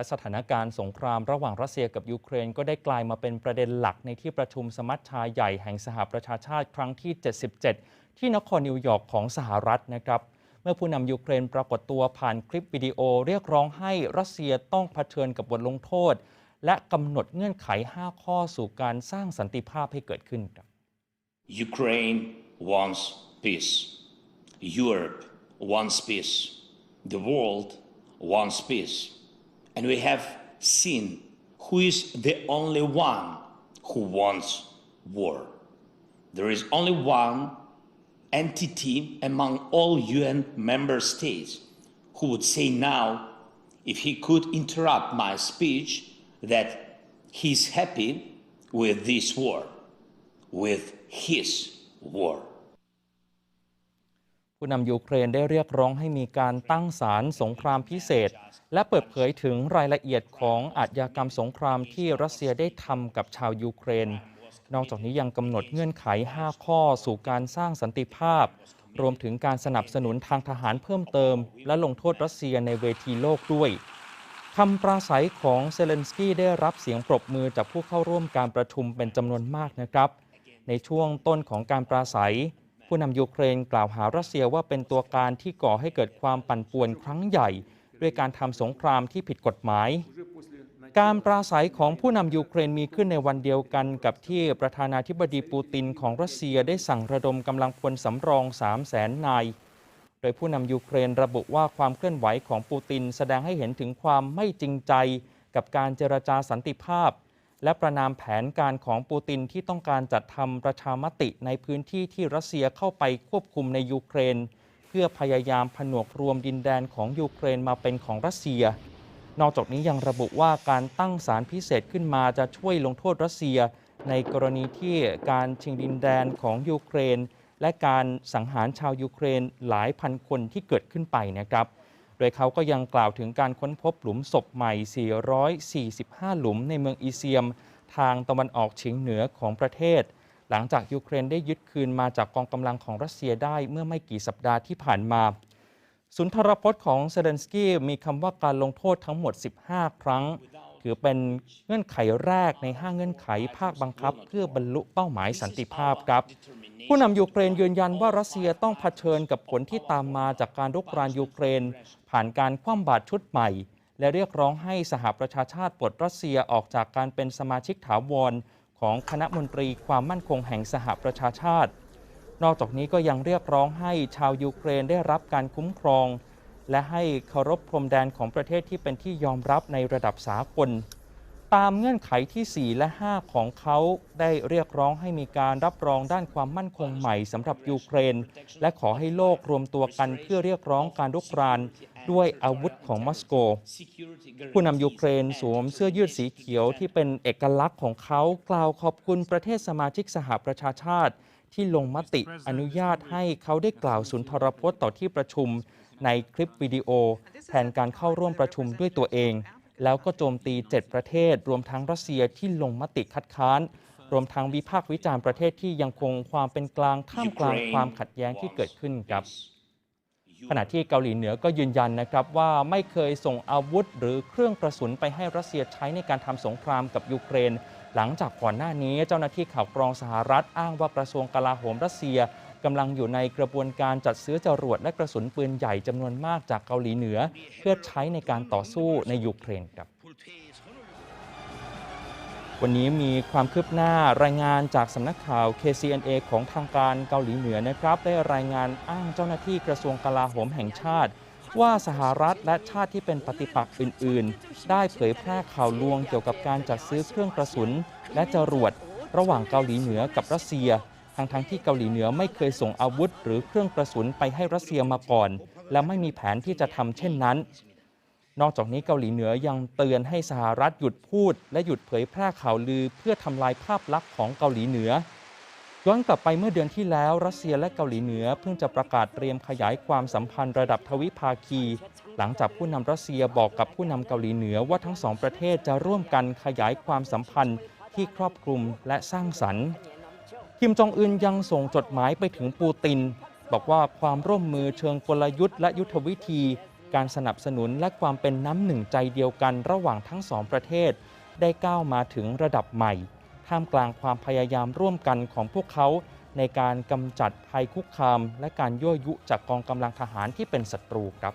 และสถานการณ์สงครามระหว่างรัสเซียกับยูเครน ก็ได้กลายมาเป็นประเด็นหลักในที่ประชุมสมัชชาใหญ่แห่งสหประชาชาติครั้งที่ 77 ที่นครนิวยอร์กของสหรัฐนะครับเมื่อผู้นำยูเครนปรากฏตัวผ่านคลิปวิดีโอ เรียกร้องให้รัสเซียต้องเผชิญกับบทลงโทษ และกำหนดเงื่อนไข 5 ข้อสู่การสร้างสันติภาพให้เกิดขึ้นครับ Ukraine wants peace. Europe wants peace. The world wants peace. And we have seen who is the only one who wants war. There is only one entity among all UN member states who would say now, if he could interrupt my speech, that he's happy with this war, with his war. ผู้นำยูเครนได้เรียกร้องให้มีการตั้งศาลสงครามพิเศษ และเปิดเผยถึงรายละเอียดของอาชญากรรมสงครามที่รัสเซียได้ทำกับชาวยูเครน นอกจากนี้ยังกำหนดเงื่อนไข 5 ข้อสู่การสร้างสันติภาพ รวมถึงการสนับสนุนทางทหารเพิ่มเติม และลงโทษรัสเซียในเวทีโลกด้วยคำปราศัยของเซเลนสกี้ได้รับเสียงปรบมือจากผู้เข้าร่วมการประชุมเป็นจำนวนมากนะครับ ในช่วงต้นของการปราศัย ผู้นำยูเครนกล่าวหารัสเซียว่าเป็นตัวการที่ก่อให้เกิดความปั่นป่วนครั้งใหญ่ ด้วยการทำสงครามที่ผิดกฎหมาย การปราศัยของผู้นำยูเครนมีขึ้นในวันเดียวกันกับที่ประธานาธิบดีปูตินของรัสเซียได้สั่งระดมกำลังพลสำรอง3 0 0แสนนายโดยผู้นำยูเครนระบุว่าความเคลื่อนไหวของปูตินแสดงให้เห็นถึงความไม่จริงใจกับการเจรจาสันติภาพ และประนามแผนการของปูตินที่ต้องการจัดทำประชามติในพื้นที่ที่รัสเซียเข้าไปควบคุมในยูเครน เพื่อพยายามผนวกรวมดินแดนของยูเครนมาเป็นของรัสเซีย นอกจากนี้ยังระบุว่าการตั้งศาลพิเศษขึ้นมาจะช่วยลงโทษรัสเซีย ในกรณีที่การชิงดินแดนของยูเครน และการสังหารชาวยูเครนหลายพันคนที่เกิดขึ้นไปนะครับ ดยเขาก็ยังกล่าวถึงการค้นพบหลุมศพใหม่ 445 หลุมในเมืองอีเซียม ทางตะวันออกเฉียงเหนือของประเทศ หลังจากยูเครนได้ยึดคืนมาจากกองกำลังของรัสเซียได้เมื่อไม่กี่สัปดาห์ที่ผ่านมา สุนทรพจน์ของเซเลนสกี้มีคำว่าการลงโทษทั้งหมด 15 ครั้ง ถือเป็นเงื่อนไขแรกใน 5 เงื่อนไขภาคบังคับ เพื่อบรรลุเป้าหมายสันติภาพครับ ผู้นำยูเครนยืนยันว่ารัสเซียต้องเผชิญกับผลที่ตามมาจากการรุกรานยูเครน ผ่านการคว่ำบาตรชุดใหม่ และเรียกร้องให้สหประชาชาติปลดรัสเซียออกจากการเป็นสมาชิกถาวรของคณะมนตรีความมั่นคงแห่งสหประชาชาติ นอกจากนี้ก็ยังเรียกร้องให้ชาวยูเครนได้รับการคุ้มครอง และให้เคารพพรมแดนของประเทศที่เป็นที่ยอมรับในระดับสากล ตามเงื่อนไขที่ 4 และ 5 ของเขาได้เรียกร้องให้มีการรับรองด้านความมั่นคงใหม่สำหรับยูเครน และขอให้โลกรวมตัวกันเพื่อเรียกร้องการรุกรานด้วยอาวุธของมอสโก ผู้นำยูเครนสวมเสื้อยืดสีเขียวที่เป็นเอกลักษณ์ของเขากล่าวขอบคุณประเทศสมาชิกสหประชาชาติ ที่ลงมติอนุญาตให้เขาได้กล่าวสุนทรพจน์ต่อที่ประชุมในคลิปวิดีโอ แทนการเข้าร่วมประชุมด้วยตัวเอง แล้วก็โจมตี 7 ประเทศ รวมทั้งรัสเซียที่ลงมติคัดค้าน รวมทั้งวิพากษ์วิจารณ์ประเทศที่ยังคงความเป็นกลางท่ามกลางความขัดแย้งที่เกิดขึ้นครับ ขณะที่เกาหลีเหนือก็ยืนยันนะครับว่าไม่เคยส่งอาวุธหรือเครื่องกระสุนไปให้รัสเซียใช้ในการทำสงครามกับยูเครน หลังจากก่อนหน้านี้เจ้าหน้าที่ข่าวกรองสหรัฐอ้างว่ากระทรวงกลาโหมรัสเซีย กำลังอยู่ในกระบวนการจัดซื้อจรวดและกระสุนปืนใหญ่จำนวนมากจากเกาหลีเหนือ เพื่อใช้ในการต่อสู้ในยูเครนครับวันนี้มีความคืบหน้ารายงานจากสำนักข่าว KCNA ของทางการเกาหลีเหนือนะครับ ได้รายงานอ้างเจ้าหน้าที่กระทรวงกลาโหมแห่งชาติ ว่าสหรัฐและชาติที่เป็นปฏิปักษ์อื่น ๆ ได้เผยแพร่ข่าวลวงเกี่ยวกับการจัดซื้อเครื่องกระสุน และจรวด ระหว่างเกาหลีเหนือกับรัสเซีย ทั้งทั้งๆที่เกาหลีเหนือไม่เคยส่งอาวุธ หรือเครื่องกระสุนไปให้รัสเซียมาก่อน และไม่มีแผนที่จะทำเช่นนั้น นอกจากนี้เกาหลีเหนือยังเตือนให้สหรัฐหยุดพูด และหยุดเผยแพร่ข่าวลือ เพื่อทำลายภาพลักษณ์ของเกาหลีเหนือย้อนกลับไปเมื่อเดือนที่แล้ว รัสเซียและเกาหลีเหนือเพิ่งจะประกาศเตรียมขยายความสัมพันธ์ระดับทวิภาคี หลังจากผู้นำรัสเซียบอกกับผู้นำเกาหลีเหนือว่าทั้งสองประเทศจะร่วมกันขยายความสัมพันธ์ที่ครอบคลุมและสร้างสรรค์ คิมจองอึนยังส่งจดหมายไปถึงปูติน บอกว่าความร่วมมือเชิงกลยุทธ์และยุทธวิธี การสนับสนุนและความเป็นน้ำหนึ่งใจเดียวกันระหว่างทั้งสองประเทศ ได้ก้าวมาถึงระดับใหม่ ท่ามกลางความพยายามร่วมกันของพวกเขา ในการกำจัดภัยคุกคาม และการยั่วยุจากกองกำลังทหารที่เป็นศัตรูครับ